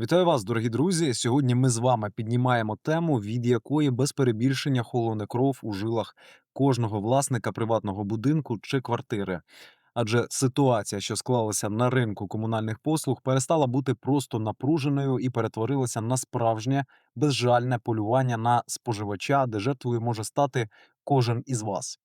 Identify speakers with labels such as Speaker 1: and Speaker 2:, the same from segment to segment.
Speaker 1: Вітаю вас, дорогі друзі. Сьогодні ми з вами піднімаємо тему, від якої без перебільшення холоне кров у жилах кожного власника приватного будинку чи квартири. Адже ситуація, що склалася на ринку комунальних послуг, перестала бути просто напруженою і перетворилася на справжнє безжальне полювання на споживача, де жертвою може стати кожен із вас.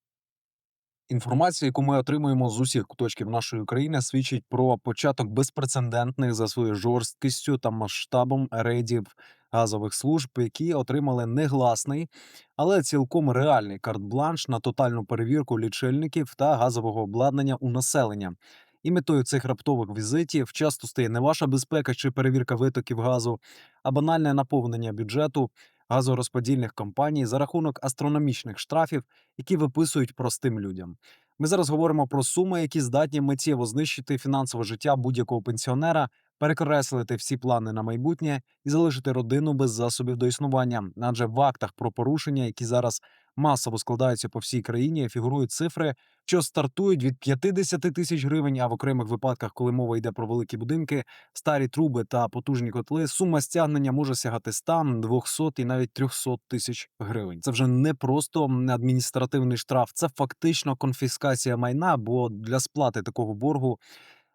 Speaker 1: Інформація, яку ми отримуємо з усіх куточків нашої країни, свідчить про початок безпрецедентних за своєю жорсткістю та масштабом рейдів газових служб, які отримали негласний, але цілком реальний карт-бланш на тотальну перевірку лічильників та газового обладнання у населення. І метою цих раптових візитів часто стає не ваша безпека чи перевірка витоків газу, а банальне наповнення бюджету газорозподільних компаній за рахунок астрономічних штрафів, які виписують простим людям. Ми зараз говоримо про суми, які здатні миттєво знищити фінансове життя будь-якого пенсіонера, перекреслити всі плани на майбутнє і залишити родину без засобів до існування. Адже в актах про порушення, які зараз масово складаються по всій країні, фігурують цифри, що стартують від 50 тисяч гривень. А в окремих випадках, коли мова йде про великі будинки, старі труби та потужні котли, сума стягнення може сягати 100, 200 і навіть 300 тисяч гривень. Це вже не просто адміністративний штраф, це фактично конфіскація майна. Бо для сплати такого боргу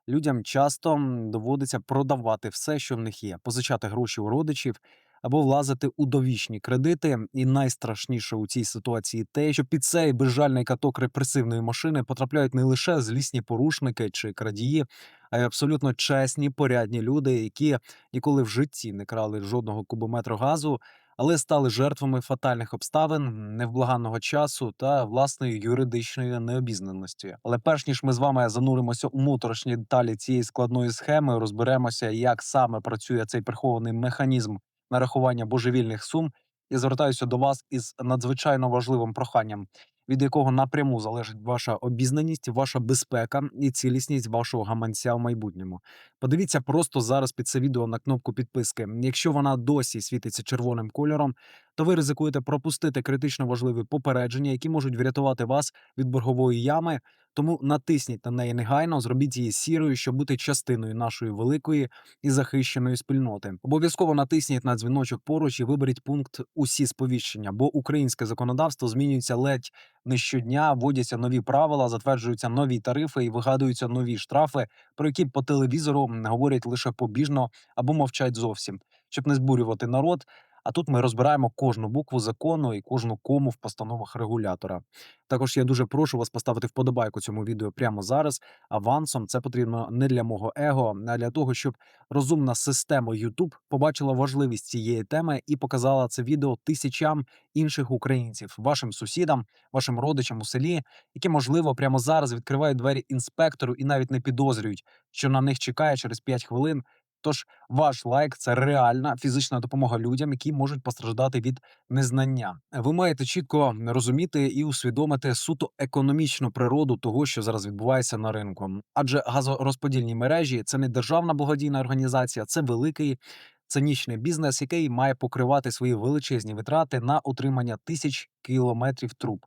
Speaker 1: людям часто доводиться продавати все, що в них є, позичати гроші у родичів. Або влазити у довічні кредити, і найстрашніше у цій ситуації те, що під цей безжальний каток репресивної машини потрапляють не лише злісні порушники чи крадії, а й абсолютно чесні, порядні люди, які ніколи в житті не крали жодного кубометру газу, але стали жертвами фатальних обставин, невблаганного часу та власної юридичної необізнаності. Але перш ніж ми з вами зануримося у моторошні деталі цієї складної схеми, розберемося, як саме працює цей прихований механізм нарахування божевільних сум, і звертаюся до вас із надзвичайно важливим проханням, від якого напряму залежить ваша обізнаність, ваша безпека і цілісність вашого гаманця в майбутньому. Подивіться просто зараз під це відео на кнопку підписки. Якщо вона досі світиться червоним кольором, то ви ризикуєте пропустити критично важливі попередження, які можуть врятувати вас від боргової ями. Тому натисніть на неї негайно, зробіть її сірою, щоб бути частиною нашої великої і захищеної спільноти. Обов'язково натисніть на дзвіночок поруч і виберіть пункт усі сповіщення, бо українське законодавство змінюється ледь не щодня, вводяться нові правила, затверджуються нові тарифи і вигадуються нові штрафи, про які по телевізору говорять лише побіжно або мовчать зовсім, щоб не збурювати народ. А тут ми розбираємо кожну букву закону і кожну кому в постановах регулятора. Також я дуже прошу вас поставити вподобайку цьому відео прямо зараз. Авансом це потрібно не для мого его, а для того, щоб розумна система YouTube побачила важливість цієї теми і показала це відео тисячам інших українців, вашим сусідам, вашим родичам у селі, які можливо прямо зараз відкривають двері інспектору і навіть не підозрюють, що на них чекає через 5 хвилин. Тож ваш лайк це реальна фізична допомога людям, які можуть постраждати від незнання. Ви маєте чітко розуміти і усвідомити суто економічну природу того, що зараз відбувається на ринку. Адже газорозподільні мережі це не державна благодійна організація, це великий цинічний бізнес, який має покривати свої величезні витрати на утримання тисяч кілометрів труб.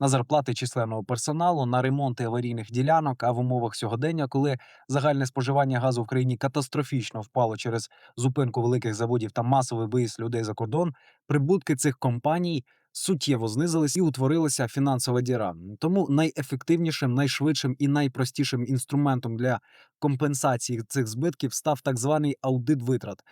Speaker 1: На зарплати численного персоналу, на ремонти аварійних ділянок, а в умовах сьогодення, коли загальне споживання газу в країні катастрофічно впало через зупинку великих заводів та масовий виїзд людей за кордон, прибутки цих компаній суттєво знизились і утворилася фінансова діра. Тому найефективнішим, найшвидшим і найпростішим інструментом для компенсації цих збитків став так званий аудит витрат.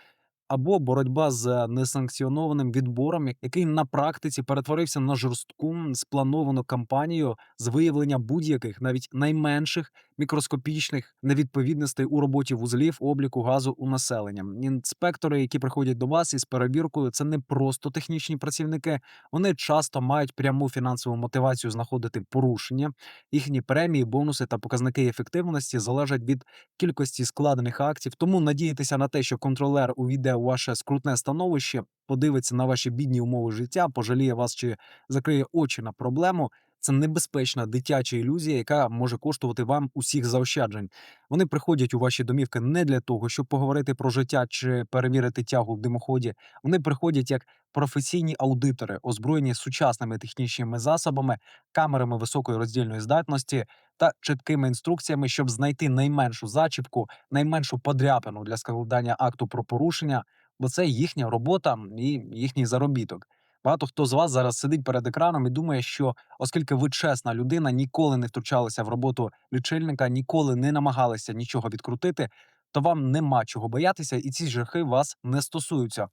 Speaker 1: Або боротьба з несанкціонованим відбором, який на практиці перетворився на жорстку сплановану кампанію з виявлення будь-яких, навіть найменших мікроскопічних невідповідностей у роботі вузлів обліку газу у населення. Інспектори, які приходять до вас із перевіркою, це не просто технічні працівники. Вони часто мають пряму фінансову мотивацію знаходити порушення. Їхні премії, бонуси та показники ефективності залежать від кількості складених актів. Тому надіятися на те, що контролер увійде у ваше скрутне становище, подивиться на ваші бідні умови життя, пожаліє вас чи закриє очі на проблему. Це небезпечна дитяча ілюзія, яка може коштувати вам усіх заощаджень. Вони приходять у ваші домівки не для того, щоб поговорити про життя чи перевірити тягу в димоході. Вони приходять як професійні аудитори, озброєні сучасними технічними засобами, камерами високої роздільної здатності та чіткими інструкціями, щоб знайти найменшу зачіпку, найменшу подряпину для складання акту про порушення, бо це їхня робота і їхній заробіток. Багато хто з вас зараз сидить перед екраном і думає, що оскільки ви чесна людина, ніколи не втручалися в роботу лічильника, ніколи не намагалися нічого відкрутити, то вам нема чого боятися, і ці жахи вас не стосуються.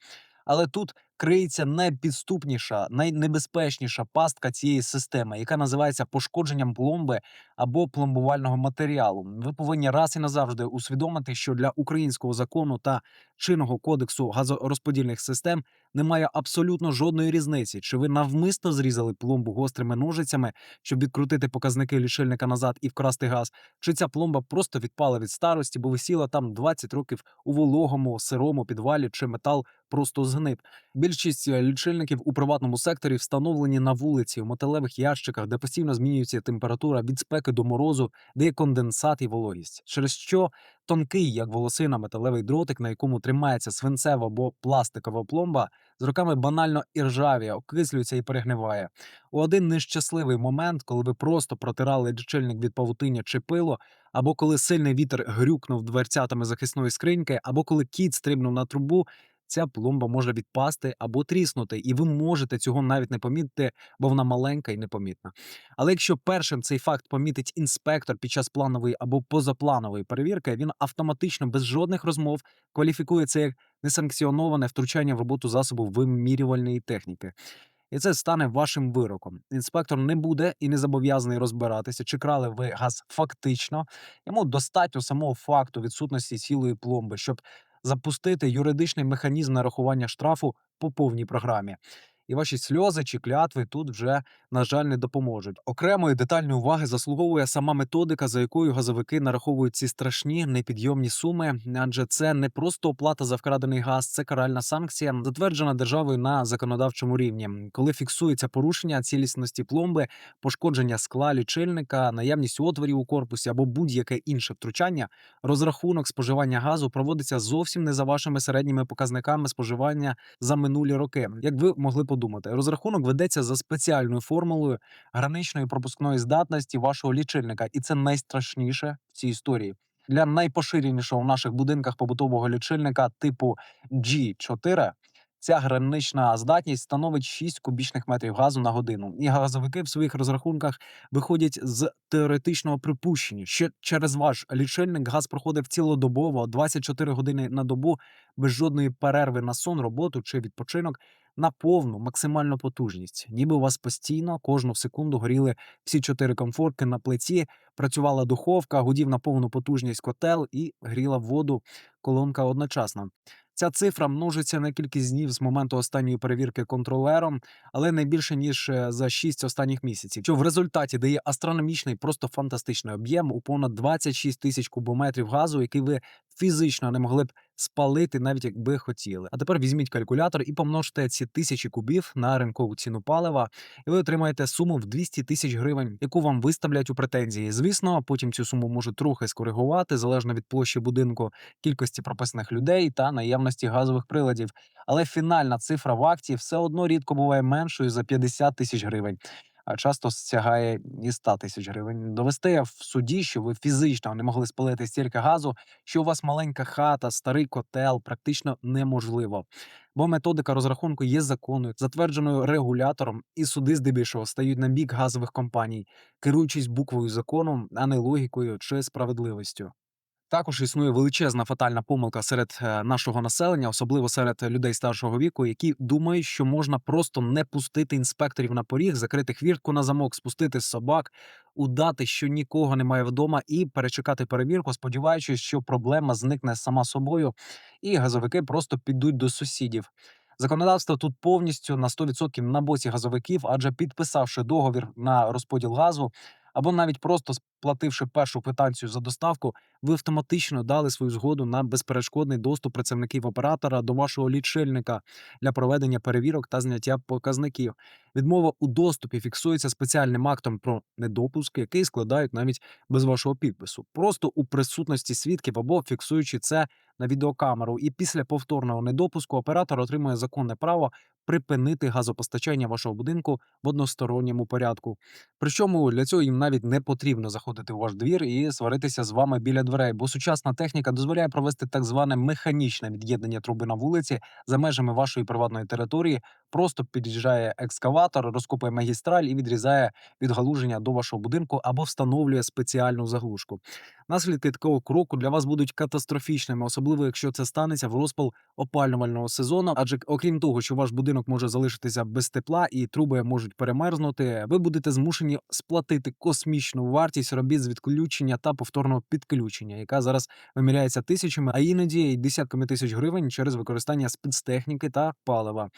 Speaker 1: Але тут криється найпідступніша, найнебезпечніша пастка цієї системи, яка називається пошкодженням пломби або пломбувального матеріалу. Ви повинні раз і назавжди усвідомити, що для українського закону та чинного кодексу газорозподільних систем немає абсолютно жодної різниці, чи ви навмисно зрізали пломбу гострими ножицями, щоб відкрутити показники лічильника назад і вкрасти газ, чи ця пломба просто відпала від старості, бо висіла там 20 років у вологому сирому підвалі, чи метал просто згнив. Більшість е, лічильників у приватному секторі встановлені на вулиці у металевих ящиках, де постійно змінюється температура від спеки до морозу, де є конденсат і вологість, через що тонкий, як волосина, металевий дротик, на якому тримається свинцева або пластикова пломба, з роками банально іржавіє, окислюється і перегниває. У один нещасливий момент, коли ви просто протирали лічильник від павутиння чи пилу, або коли сильний вітер грюкнув дверцятами захисної скриньки, або коли кіт стрибнув на трубу. Ця пломба може відпасти або тріснути, і ви можете цього навіть не помітити, бо вона маленька і непомітна. Але якщо першим цей факт помітить інспектор під час планової або позапланової перевірки, він автоматично без жодних розмов кваліфікує це як несанкціоноване втручання в роботу засобу вимірювальної техніки. І це стане вашим вироком. Інспектор не буде і не зобов'язаний розбиратися, чи крали ви газ фактично. Йому достатньо самого факту відсутності цілої пломби, щоб запустити юридичний механізм нарахування штрафу по повній програмі. І ваші сльози чи клятви тут вже, на жаль, не допоможуть. Окремої детальної уваги заслуговує сама методика, за якою газовики нараховують ці страшні непідйомні суми, адже це не просто оплата за вкрадений газ, це каральна санкція, затверджена державою на законодавчому рівні, коли фіксується порушення цілісності пломби, пошкодження скла лічильника, наявність отворів у корпусі або будь-яке інше втручання. Розрахунок споживання газу проводиться зовсім не за вашими середніми показниками споживання за минулі роки. Як ви могли подумати, розрахунок ведеться за спеціальною формулою граничної пропускної здатності вашого лічильника, і це найстрашніше в цій історії. Для найпоширенішого в наших будинках побутового лічильника типу G4 ця гранична здатність становить 6 кубічних метрів газу на годину. І газовики в своїх розрахунках виходять з теоретичного припущення, що через ваш лічильник газ проходив цілодобово 24 години на добу без жодної перерви на сон, роботу чи відпочинок на повну максимальну потужність, ніби у вас постійно кожну секунду горіли всі чотири комфорки на плиті, працювала духовка, гудів на повну потужність котел і гріла воду колонка одночасно. Ця цифра множиться на кількість днів з моменту останньої перевірки контролером, але не більше ніж е, за 6 останніх місяців, що в результаті дає астрономічний, просто фантастичний об'єм у понад 26 тисяч кубометрів газу, який ви фізично не могли б спалити, навіть якби хотіли. А тепер візьміть калькулятор і помножте ці тисячі кубів на ринкову ціну палива, і ви отримаєте суму в 200 тисяч гривень, яку вам виставлять у претензії. Звісно, потім цю суму можуть трохи скоригувати залежно від площі будинку, кількості прописаних людей та наявності газових приладів. Але фінальна цифра в акті все одно рідко буває меншою за 50 тисяч гривень. А часто сягає і 100 тисяч гривень. Довести в суді, що ви фізично не могли спалити стільки газу, що у вас маленька хата, старий котел, практично неможливо. Бо методика розрахунку є законною, затвердженою регулятором, і суди здебільшого стають на бік газових компаній, керуючись буквою закону, а не логікою чи справедливістю. Також існує величезна фатальна помилка серед е, нашого населення, особливо серед людей старшого віку, які думають, що можна просто не пустити інспекторів на поріг, закрити хвіртку на замок, спустити собак, удати, що нікого немає вдома, і перечекати перевірку, сподіваючись, що проблема зникне сама собою, і газовики просто підуть до сусідів. Законодавство тут повністю на 100% на боці газовиків, адже підписавши договір на розподіл газу або навіть просто сплативши першу квитанцію за доставку, ви автоматично дали свою згоду на безперешкодний доступ працівників оператора до вашого лічильника для проведення перевірок та зняття показників. Відмова у доступі фіксується спеціальним актом про недопуск, який складають навіть без вашого підпису, просто у присутності свідків або фіксуючи це на відеокамеру. І після повторного недопуску оператор отримує законне право припинити газопостачання вашого будинку в односторонньому порядку. Причому для цього їм навіть не потрібно заходити в ваш двір і сваритися з вами біля дверей, бо сучасна техніка дозволяє провести так зване механічне від'єднання труби на вулиці за межами вашої приватної території. Просто під'їжджає екскаватор, розкопує магістраль і відрізає відгалуження до вашого будинку або встановлює спеціальну заглушку. Наслідки такого кроку для вас будуть катастрофічними, особливо якщо це станеться в розпал опалювального сезону. Адже окрім того, що ваш будинок може залишитися без тепла і труби можуть перемерзнути, ви будете змушені сплатити космічну вартість робіт з відключення та повторного підключення, яка зараз виміряється тисячами, а іноді й десятками тисяч гривень через використання спецтехніки та палива.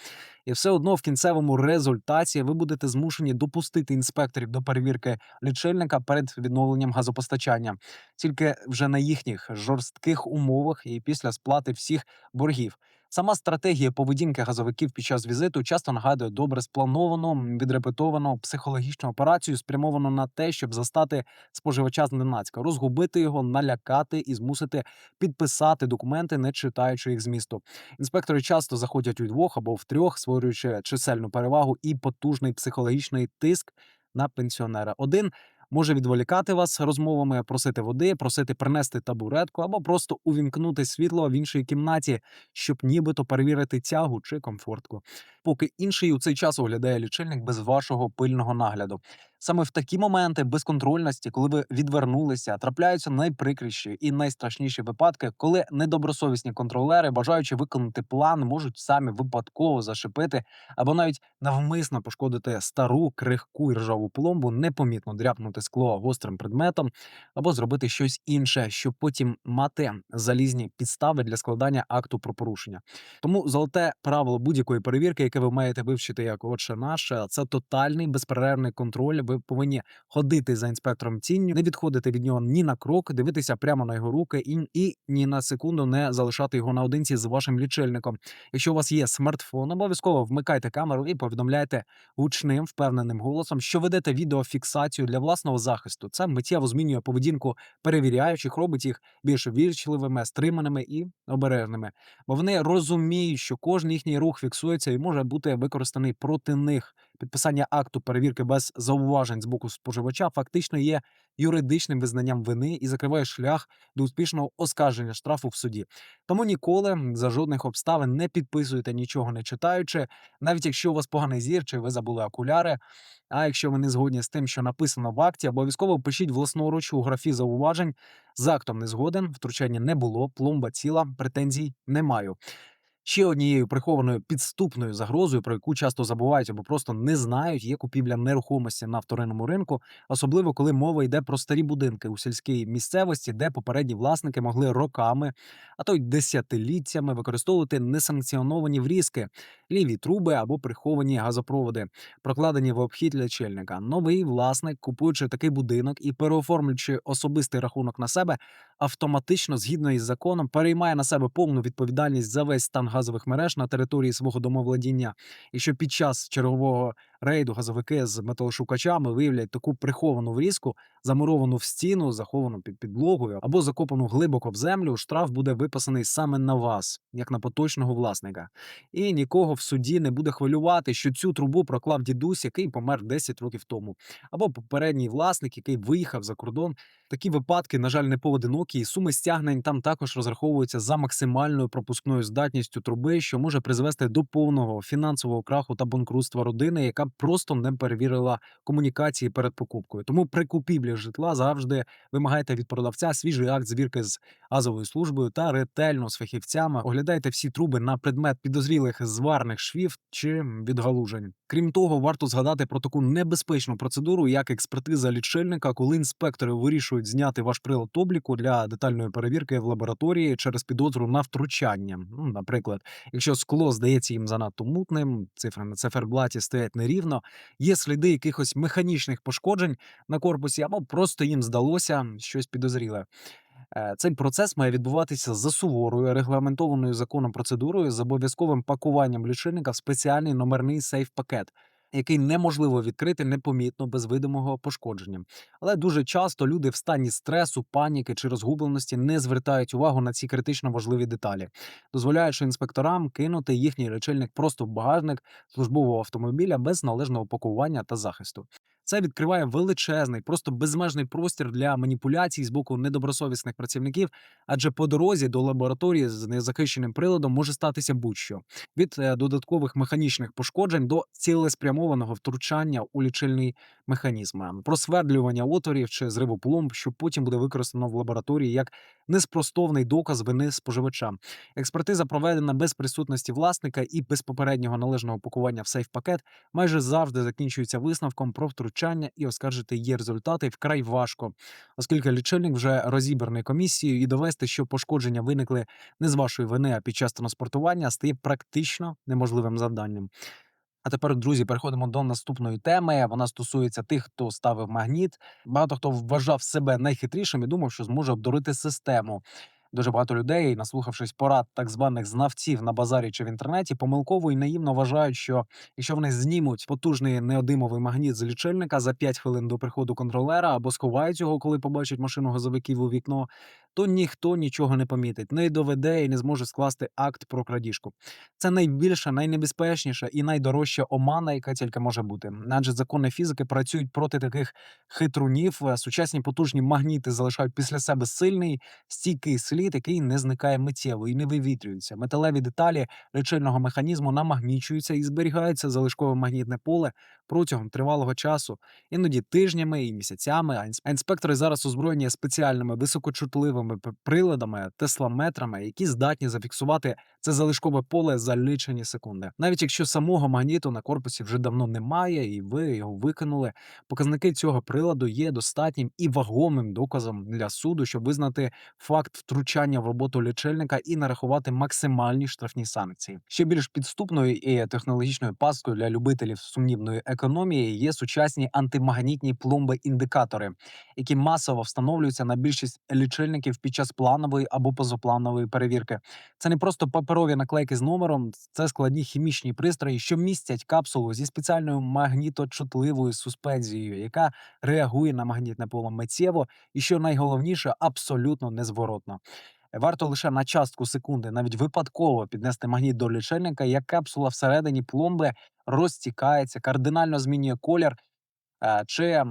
Speaker 1: І все одно в кінцевому результаті ви будете змушені допустити інспекторів до перевірки лічильника перед відновленням газопостачання, тільки вже на їхніх жорстких умовах і після сплати всіх боргів. Сама стратегія поведінки газовиків під час візиту часто нагадує добре сплановану, відрепетовану психологічну операцію, спрямовану на те, щоб застати споживача зненацька, розгубити його, налякати і змусити підписати документи, не читаючи їх змісту. Інспектори часто заходять удвох або втрьох, створюючи чисельну перевагу і потужний психологічний тиск на пенсіонера. Один може відволікати вас розмовами, просити води, просити принести табуретку або просто увімкнути світло в іншій кімнаті, щоб нібито перевірити тягу чи комфортку. Поки інший у цей час оглядає лічильник без вашого пильного нагляду. Саме в такі моменти безконтрольності, коли ви відвернулися, трапляються найприкріші і найстрашніші випадки, коли недобросовісні контролери, бажаючи виконати план, можуть самі випадково зашипити або навіть навмисно пошкодити стару крихку і ржаву пломбу, непомітно дряпнути скло гострим предметом, або зробити щось інше, щоб потім мати залізні підстави для складання акту про порушення. Тому золоте правило будь-якої перевірки, яке ви маєте вивчити як отче наше, це тотальний безперервний контроль. Ви повинні ходити за інспектором тінню, не відходити від нього ні на крок, дивитися прямо на його руки і, і ні на секунду не залишати його наодинці з вашим лічильником. Якщо у вас є смартфон, обов'язково вмикайте камеру і повідомляйте гучним впевненим голосом, що ведете відеофіксацію для власного захисту. Це миттєво змінює поведінку перевіряючих, робить їх більш вірчливими, стриманими і обережними. Бо вони розуміють, що кожен їхній рух фіксується і може бути використаний проти них. Підписання акту перевірки без зауважень з боку споживача фактично є юридичним визнанням вини і закриває шлях до успішного оскарження штрафу в суді. Тому ніколи за жодних обставин не підписуйте нічого не читаючи, навіть якщо у вас поганий зір чи ви забули окуляри. А якщо ви не згодні з тим, що написано в акті, обов'язково пишіть власноруч у графі зауважень. З актом не згоден, втручання не було, пломба ціла, претензій не маю. Ще однією прихованою підступною загрозою, про яку часто забувають або просто не знають, є купівля нерухомості на вторинному ринку, особливо коли мова йде про старі будинки у сільській місцевості, де попередні власники могли роками, а то й десятиліттями використовувати несанкціоновані врізки, ліві труби або приховані газопроводи, прокладені в обхід лічильника. Новий власник, купуючи такий будинок і переоформлюючи особистий рахунок на себе, автоматично, згідно із законом, переймає на себе повну відповідальність за весь стан газових мереж на території свого домовладіння. І що під час чергового рейду газовики з металошукачами виявлять таку приховану врізку, замуровану в стіну, заховану під підлогою або закопану глибоко в землю, штраф буде виписаний саме на вас, як на поточного власника. І нікого в суді не буде хвилювати, що цю трубу проклав дідусь, який помер 10 років тому, або попередній власник, який виїхав за кордон. Такі випадки, на жаль, не поодинокі, і суми стягнень там також розраховуються за максимальною пропускною здатністю труби, що може призвести до повного фінансового краху та банкрутства родини, яка просто не перевірила комунікації перед покупкою. Тому при купівлі житла завжди вимагайте від продавця свіжий акт звірки з газовою службою та ретельно з фахівцями оглядайте всі труби на предмет підозрілих зварних швів чи відгалужень. Крім того, варто згадати про таку небезпечну процедуру, як експертиза лічильника, коли інспектори вирішують зняти ваш прилад обліку для детальної перевірки в лабораторії через підозру на втручання. Ну, наприклад, якщо скло здається їм занадто мутним, цифри на циферблаті стоять нерівно, є сліди якихось механічних пошкоджень на корпусі, або просто їм здалося щось підозріле. Е, Цей процес має відбуватися за суворою, регламентованою законом процедурою з обов'язковим пакуванням лічильника в спеціальний номерний сейф-пакет, який неможливо відкрити непомітно без видимого пошкодження. Але дуже часто люди в стані стресу, паніки чи розгубленості не звертають увагу на ці критично важливі деталі, дозволяючи інспекторам кинути їхній речельник просто в багажник службового автомобіля без належного пакування та захисту. Це відкриває величезний, просто безмежний простір для маніпуляцій з боку недобросовісних працівників, адже по дорозі до лабораторії з незахищеним приладом може статися будь-що від е, додаткових механічних пошкоджень до цілеспрямованого втручання у лічильний механізм, просвердлювання отворів чи зриву пломб, що потім буде використано в лабораторії як неспростовний доказ вини споживача. Експертиза проведена без присутності власника і без попереднього належного пакування в сейф-пакет майже завжди закінчується висновком про втручання, і оскаржити її результати вкрай важко, оскільки лічильник вже розібраний комісією, і довести, що пошкодження виникли не з вашої вини, а під час транспортування, стає практично неможливим завданням. А тепер, друзі, переходимо до наступної теми. Вона стосується тих, хто ставив магніт. Багато хто вважав себе найхитрішим і думав, що зможе обдурити систему. Дуже багато людей, наслухавшись порад так званих знавців на базарі чи в інтернеті, помилково і наївно вважають, що якщо вони знімуть потужний неодимовий магніт з лічильника за 5 хвилин до приходу контролера або сховають його, коли побачать машину газовиків у вікно, то ніхто нічого не помітить, не доведе і не зможе скласти акт про крадіжку. Це найбільша, найнебезпечніша і найдорожча омана, яка тільки може бути. Адже закони фізики працюють проти таких хитрунів. Сучасні потужні магніти залишають після себе сильний стійкий слід, який не зникає миттєво і не вивітрюється. Металеві деталі лічильного механізму намагнічуються і зберігаються залишкове магнітне поле протягом тривалого часу, іноді тижнями і місяцями. А інспектори зараз озброєні спеціальними високочутливими приладами, тесламетрами, які здатні зафіксувати це залишкове поле за лічені секунди. Навіть якщо самого магніту на корпусі вже давно немає, і ви його викинули, показники цього приладу є достатнім і вагомим доказом для суду, щоб визнати факт втручання в роботу лічильника і нарахувати максимальні штрафні санкції. Ще більш підступною і технологічною пасткою для любителів сумнівної економії є сучасні антимагнітні пломби-індикатори, які масово встановлюються на більшість лічильників під час планової або позапланової перевірки. Це не просто паперові наклейки з номером, це складні хімічні пристрої, що містять капсулу зі спеціальною магніточутливою суспензією, яка реагує на магнітне поле миттєво і, що найголовніше, абсолютно незворотно. Варто лише на частку секунди, навіть випадково піднести магніт до лічильника, як капсула всередині пломби розтікається, кардинально змінює колір е, чи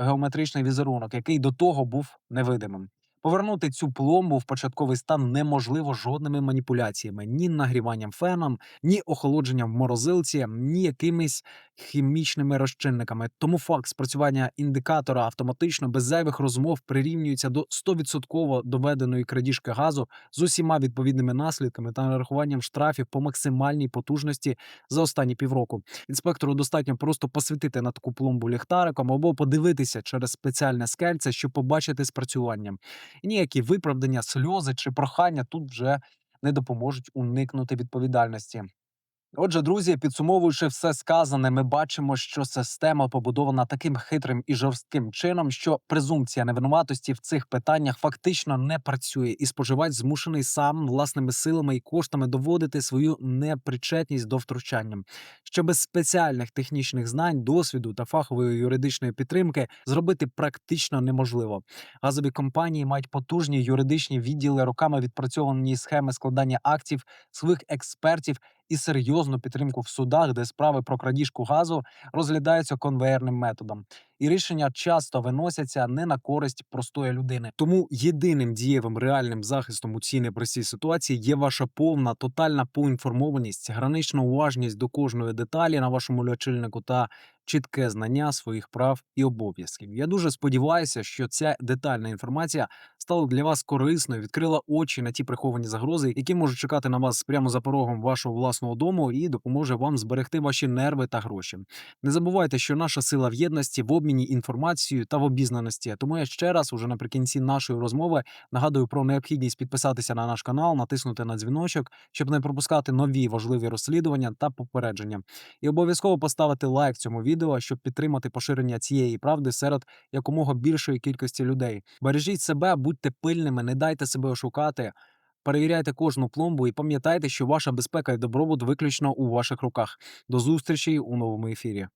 Speaker 1: геометричний візерунок, який до того був невидимим. Повернути цю пломбу в початковий стан неможливо жодними маніпуляціями, ні нагріванням феном, ні охолодженням в морозилці, ні якимись хімічними розчинниками. Тому факт спрацювання індикатора автоматично без зайвих розмов прирівнюється до 100% доведеної крадіжки газу з усіма відповідними наслідками та нарахуванням штрафів по максимальній потужності за останні півроку. Інспектору достатньо просто посвітити на таку пломбу ліхтариком або подивитися через спеціальне скельце, щоб побачити спрацювання. Ніякі виправдання, сльози чи прохання тут вже не допоможуть уникнути відповідальності. Отже, друзі, підсумовуючи все сказане, ми бачимо, що система побудована таким хитрим і жорстким чином, що презумпція невинуватості в цих питаннях фактично не працює, і споживач змушений сам власними силами і коштами доводити свою непричетність до втручання. Що без спеціальних технічних знань, досвіду та фахової юридичної підтримки зробити практично неможливо. Газові компанії мають потужні юридичні відділи, роками відпрацьовані схеми складання актів своїх експертів і серйозну підтримку в судах, де справи про крадіжку газу розглядаються конвеєрним методом, і рішення часто виносяться не на користь простої людини. Тому єдиним дієвим реальним захистом у цій непростій ситуації є ваша повна тотальна поінформованість, гранична уважність до кожної деталі на вашому лічильнику та чітке знання своїх прав і обов'язків. Я дуже сподіваюся, що ця детальна інформація стала для вас корисною, відкрила очі на ті приховані загрози, які можуть чекати на вас прямо за порогом вашого власного дому, і допоможе вам зберегти ваші нерви та гроші. Не забувайте, що наша сила в єдності в обміні інформацією та в обізнаності. Тому я ще раз, уже наприкінці нашої розмови, нагадую про необхідність підписатися на наш канал, натиснути на дзвіночок, щоб не пропускати нові важливі розслідування та попередження. І обов'язково поставити лайк цьому відео, щоб підтримати поширення цієї правди серед якомога більшої кількості людей. Бережіть себе, будьте пильними, не дайте себе ошукати. Перевіряйте кожну пломбу і пам'ятайте, що ваша безпека і добробут виключно у ваших руках. До зустрічі у новому ефірі.